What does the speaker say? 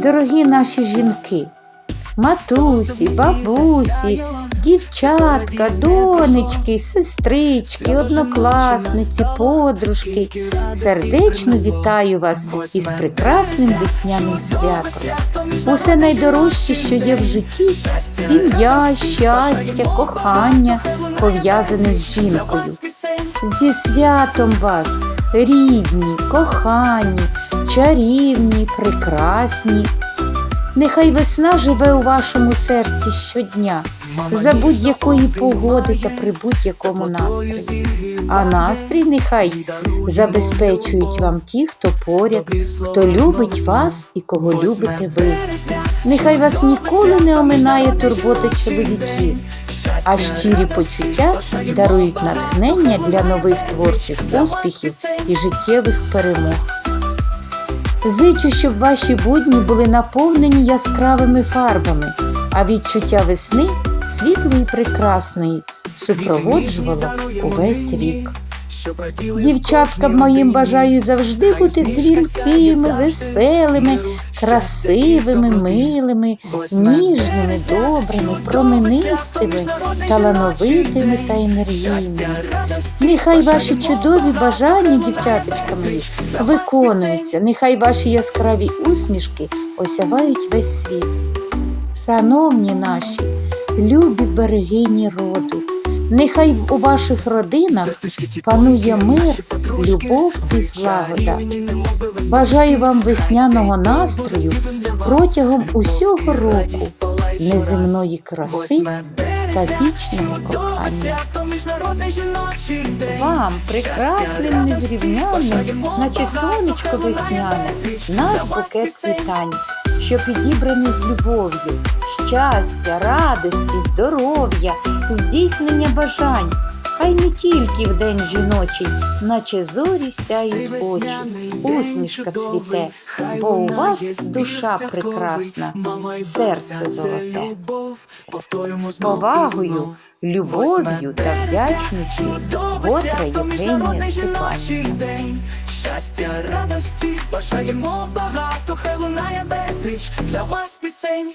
дорогі наші жінки, матусі, бабусі, дівчатка, донечки, сестрички, однокласниці, подружки. Сердечно вітаю вас із прекрасним весняним святом. Усе найдорожче, що є в житті сім'я, щастя, кохання, пов'язане з жінкою. Зі святом вас, рідні, кохані, чарівні, прекрасні. Нехай весна живе у вашому серці щодня, за будь-якої погоди та при будь-якому настрої. А настрій нехай забезпечують вам ті, хто поряд, хто любить вас і кого любите ви. Нехай вас ніколи не оминає турбота чоловіків, а щирі почуття дарують натхнення для нових творчих успіхів і життєвих перемог. Зичу, щоб ваші будні були наповнені яскравими фарбами, а відчуття весни світлої і прекрасної супроводжувало увесь рік. Дівчаткам моїм бажаю завжди бути дзвінкими, веселими, красивими, милими, ніжними, добрими, променистими, талановитими та енергійними. Нехай ваші чудові бажання, дівчаточка мої, виконуються, нехай ваші яскраві усмішки осявають весь світ. Шановні наші, любі берегині роду, нехай у ваших родинах панує мир, любов і злагода. Бажаю вам весняного настрою протягом усього року, неземної краси та вічного кохання. Вам, прекрасним незрівняним, наче сонечко весняне, наш букет світань, що підібраний з любов'ю, щастя, радості, здоров'я, здійснення бажань. Хай не тільки в день жіночий, наче зорі сяють очі, усмішка цвіте, бо у вас душа прекрасна, серце золоте. З повагою, любов'ю та вдячністю. Готра Євгенія Степанівна. Щастя, радості, бажаємо багато, хай лунає безліч для вас пісень.